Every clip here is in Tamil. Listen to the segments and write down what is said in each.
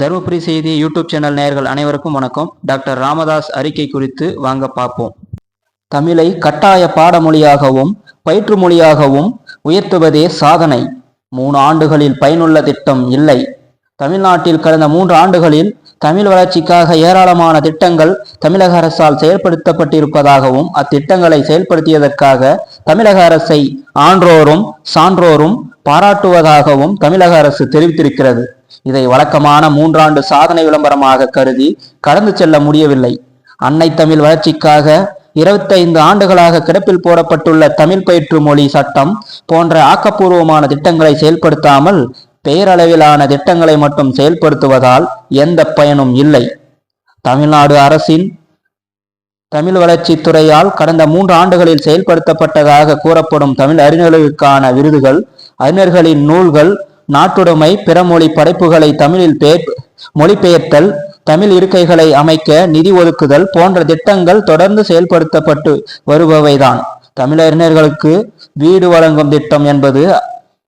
தருமபுரி செய்தி யூடியூப் சேனல் நேயர்கள் அனைவருக்கும் வணக்கம். டாக்டர் ராமதாஸ் அறிக்கை குறித்து வாங்க பார்ப்போம். தமிழை கட்டாய பாடமொழியாகவும் பயிற்று மொழியாகவும் உயர்த்துவதே சாதனை. மூணு ஆண்டுகளில் பயனுள்ள திட்டம் இல்லை. தமிழ்நாட்டில் கடந்த மூன்று ஆண்டுகளில் தமிழ் வளர்ச்சிக்காக ஏராளமான திட்டங்கள் தமிழக அரசால் செயல்படுத்தப்பட்டிருப்பதாகவும் அத்திட்டங்களை செயல்படுத்தியதற்காக தமிழக அரசை ஆன்றோரும் சான்றோரும் பாராட்டுவதாகவும் தமிழக அரசு தெரிவித்திருக்கிறது. இதை வழக்கமான மூன்றாண்டு சாதனை விளம்பரமாக கருதி கடந்து செல்ல முடியவில்லை. அன்னை தமிழ் வளர்ச்சிக்காக இருபத்தைந்து ஆண்டுகளாக கிடப்பில் போடப்பட்டுள்ள தமிழ் பயிற்று மொழி சட்டம் போன்ற ஆக்கப்பூர்வமான திட்டங்களை செயல்படுத்தாமல் பெயரளவிலான திட்டங்களை மட்டும் செயல்படுத்துவதால் எந்த பயனும் இல்லை. தமிழ்நாடு அரசின் தமிழ் வளர்ச்சித் துறையால் கடந்த மூன்று ஆண்டுகளில் செயல்படுத்தப்பட்டதாக கூறப்படும் தமிழ் அறிஞர்களுக்கான விருதுகள் அறிஞர்களின் நூல்கள் நாட்டுடைமை பிறமொழி படைப்புகளை தமிழில் பெயர் மொழிபெயர்த்தல் தமிழ் இருக்கைகளை அமைக்க நிதி ஒதுக்குதல் போன்ற திட்டங்கள் தொடர்ந்து செயல்படுத்தப்பட்டு வருபவைதான். தமிழறிஞர்களுக்கு வீடு வழங்கும் திட்டம் என்பது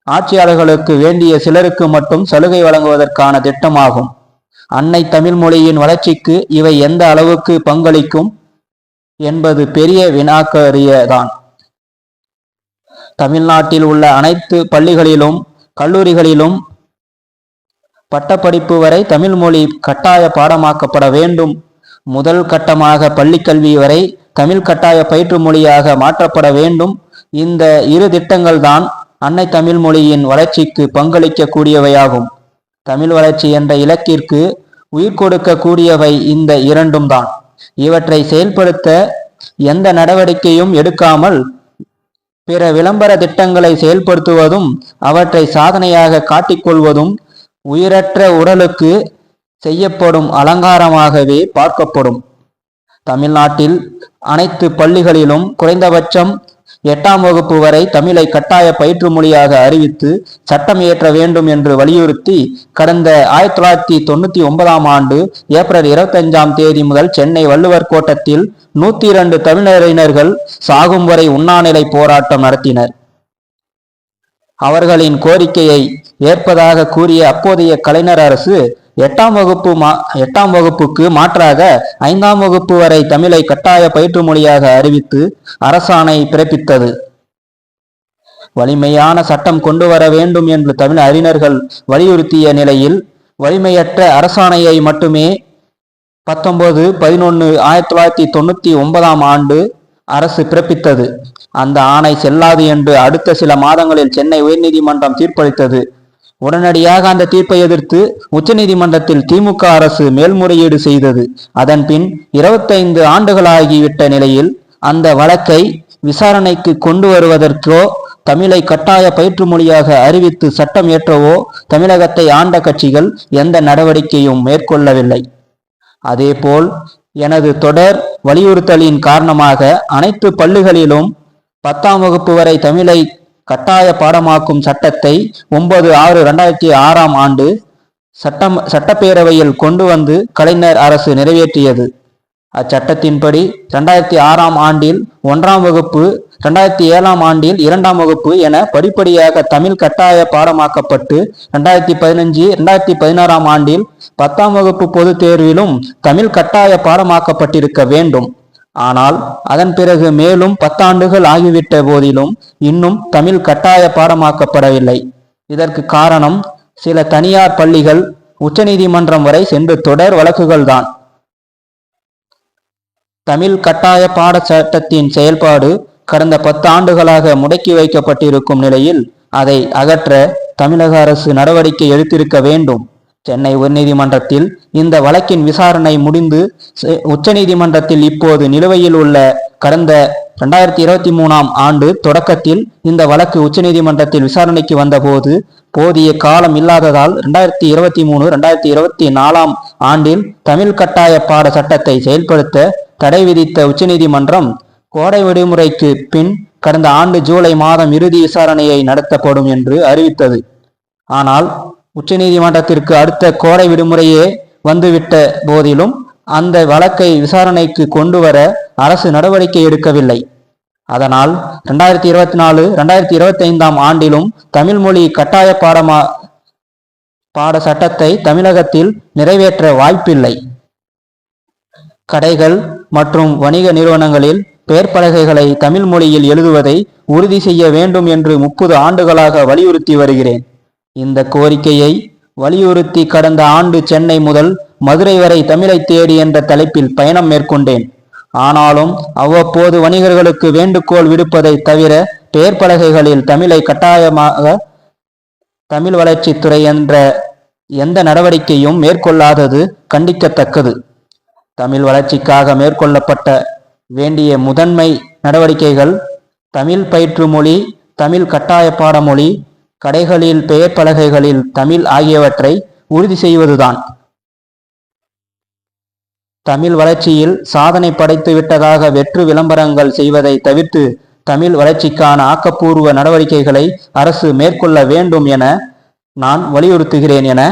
ஆட்சியாளர்களுக்கு வேண்டிய சிலருக்கு மட்டும் சலுகை வழங்குவதற்கான திட்டமாகும். அன்னை தமிழ் மொழியின் வளர்ச்சிக்கு இவை எந்த அளவுக்கு பங்களிக்கும் என்பது பெரிய வினாக்கரியதான். தமிழ்நாட்டில் உள்ள அனைத்து பள்ளிகளிலும் கல்லூரிகளிலும் பட்டப்படிப்பு வரை தமிழ் மொழி கட்டாய பாடமாக்கப்பட வேண்டும். முதல் கட்டமாக பள்ளிக்கல்வி வரை தமிழ் கட்டாய பயிற்று மொழியாக மாற்றப்பட வேண்டும். இந்த இரு திட்டங்கள் தான் அன்னை தமிழ் மொழியின் வளர்ச்சிக்கு பங்களிக்க கூடியவையாகும் தமிழ் வளர்ச்சி என்ற இலக்கிற்கு உயிர் கொடுக்க கூடியவை இந்த இரண்டும் தான். இவற்றை செயல்படுத்த எந்த நடவடிக்கையும் எடுக்காமல் பிற விளம்பர திட்டங்களை செயல்படுத்துவதும் அவற்றை சாதனையாக காட்டிக்கொள்வதும் உயிரற்ற உடலுக்கு செய்யப்படும் அலங்காரமாகவே பார்க்கப்படும். தமிழ்நாட்டில் அனைத்து பள்ளிகளிலும் குறைந்தபட்சம் எட்டாம் வகுப்பு வரை தமிழை கட்டாய பயிற்று மொழியாக அறிவித்து சட்டம் இயற்ற வேண்டும் என்று வலியுறுத்தி கடந்த ஆயிரத்தி தொள்ளாயிரத்தி தொண்ணூத்தி ஒன்பதாம் ஆண்டு ஏப்ரல் இருபத்தஞ்சாம் தேதி முதல் சென்னை வள்ளுவர் கோட்டத்தில் நூத்தி இரண்டு தமிழறிஞர்கள் சாகும் வரை உண்ணாநிலை போராட்டம் நடத்தினர். அவர்களின் கோரிக்கையை ஏற்பதாக கூறிய அப்போதைய கலைஞர் அரசு எட்டாம் வகுப்பு மா எட்டாம் வகுப்புக்கு மாற்றாக ஐந்தாம் வகுப்பு வரை தமிழை கட்டாய பயிற்று மொழியாக அறிவித்து அரசாணை பிறப்பித்தது. வலிமையான சட்டம் கொண்டு வர வேண்டும் என்று தமிழ் அறிஞர்கள் வலியுறுத்திய நிலையில் வலிமையற்ற அரசாணையை மட்டுமே பத்தொன்பது பதினொன்று ஆயிரத்தி தொள்ளாயிரத்தி தொண்ணூற்றி ஒன்பதாம் ஆண்டு அரசு பிறப்பித்தது. அந்த ஆணை செல்லாது என்று அடுத்த சில மாதங்களில் சென்னை உயர்நீதிமன்றம் தீர்ப்பளித்தது. உடனடியாக அந்த தீர்ப்பை எதிர்த்து உச்சநீதிமன்றத்தில் திமுக அரசு மேல்முறையீடு செய்தது. அதன்பின் இருபத்தைந்து ஆண்டுகளாகிவிட்ட நிலையில் அந்த வழக்கை விசாரணைக்கு கொண்டு வருவதற்கோ தமிழை கட்டாய பயிற்று மொழியாக அறிவித்து சட்டம் இயற்றவோ தமிழகத்தை ஆண்ட கட்சிகள் எந்த நடவடிக்கையும் மேற்கொள்ளவில்லை. அதேபோல் எனது தொடர் வலியுறுத்தலின் காரணமாக அனைத்து பள்ளிகளிலும் பத்தாம் வகுப்பு வரை தமிழை கட்டாய பாடமாக்கும் சட்டத்தை ஒன்பது ஆறு ரெண்டாயிரத்தி ஆறாம் ஆண்டு சட்டம் சட்டப்பேரவையில் கொண்டு வந்து கலைஞர் அரசு நிறைவேற்றியது. அச்சட்டத்தின்படி ரெண்டாயிரத்தி ஆறாம் ஆண்டில் ஒன்றாம் வகுப்பு ரெண்டாயிரத்தி ஏழாம் ஆண்டில் இரண்டாம் வகுப்பு என படிப்படியாக தமிழ் கட்டாய பாடமாக்கப்பட்டு ரெண்டாயிரத்தி பதினஞ்சு ரெண்டாயிரத்தி பதினாறாம் ஆண்டில் பத்தாம் வகுப்பு பொதுத் தேர்விலும் தமிழ் கட்டாய பாடமாக்கப்பட்டிருக்க வேண்டும். ஆனால் அதன் பிறகு மேலும் பத்தாண்டுகள் ஆகிவிட்ட போதிலும் இன்னும் தமிழ் கட்டாய பாடமாக்கப்படவில்லை. இதற்கு காரணம் சில தனியார் பள்ளிகள் உச்சநீதிமன்றம் வரை சென்று தொடர் வழக்குகள் தான் தமிழ் கட்டாய பாட சட்டத்தின் செயல்பாடு கடந்த பத்து ஆண்டுகளாக முடக்கி வைக்கப்பட்டிருக்கும் நிலையில் அதை அகற்ற தமிழக அரசு நடவடிக்கை எடுத்திருக்க வேண்டும். சென்னை உயர்நீதிமன்றத்தில் இந்த வழக்கின் விசாரணை முடிந்து உச்சநீதிமன்றத்தில் இப்போது நிலுவையில் உள்ள கடந்த இரண்டாயிரத்தி இருபத்தி மூணாம் ஆண்டு தொடக்கத்தில் இந்த வழக்கு உச்சநீதிமன்றத்தில் விசாரணைக்கு வந்தபோது போதிய காலம் இல்லாததால் இரண்டாயிரத்தி இருபத்தி மூணு இரண்டாயிரத்தி இருபத்தி நாலாம் ஆண்டில் தமிழ் கட்டாய பாட சட்டத்தை செயல்படுத்த தடை விதித்த உச்சநீதிமன்றம் கோடை விடுமுறைக்கு பின் கடந்த ஆண்டு ஜூலை மாதம் இறுதி விசாரணையை நடத்தப்படும் என்று அறிவித்தது. ஆனால் உச்சநீதிமன்றத்திற்கு அடுத்த கோடை விடுமுறையே வந்துவிட்ட போதிலும் அந்த வழக்கை விசாரணைக்கு கொண்டு வர அரசு நடவடிக்கை எடுக்கவில்லை. அதனால் ரெண்டாயிரத்தி இருபத்தி நாலு ரெண்டாயிரத்தி இருபத்தி ஐந்தாம் ஆண்டிலும் தமிழ் மொழி கட்டாய பாடமா பாட சட்டத்தை தமிழகத்தில் நிறைவேற்ற வாய்ப்பில்லை. கடைகள் மற்றும் வணிக நிறுவனங்களில் பெயர்ப்பலகைகளை தமிழ் மொழியில் எழுதுவதை உறுதி செய்ய வேண்டும் என்று முப்பது ஆண்டுகளாக வலியுறுத்தி வருகிறேன். இந்த கோரிக்கையை வலியுறுத்தி கடந்த ஆண்டு சென்னை முதல் மதுரை வரை தமிழை தேடி என்ற தலைப்பில் பயணம் மேற்கொண்டேன். ஆனாலும் அவ்வப்போது வணிகர்களுக்கு வேண்டுகோள் விடுப்பதை தவிர பெயர் பலகைகளில் தமிழை கட்டாயமாக தமிழ் வளர்ச்சித்துறை என்ற எந்த நடவடிக்கையும் மேற்கொள்ளாதது கண்டிக்கத்தக்கது. தமிழ் வளர்ச்சிக்காக மேற்கொள்ளப்பட்ட வேண்டிய முதன்மை நடவடிக்கைகள் தமிழ் பயிற்று மொழி தமிழ் கட்டாய பாடமொழி கடைகளில் பெயர் பலகைகளில் தமிழ் ஆகியவற்றை உறுதி செய்வதுதான். தமிழ் வளர்ச்சியில் சாதனை படைத்து விட்டதாக வெற்று விளம்பரங்கள் செய்வதை தவிர்த்து தமிழ் வளர்ச்சிக்கான ஆக்கப்பூர்வ நடவடிக்கைகளை அரசு மேற்கொள்ள வேண்டும் என நான் வலியுறுத்துகிறேன் என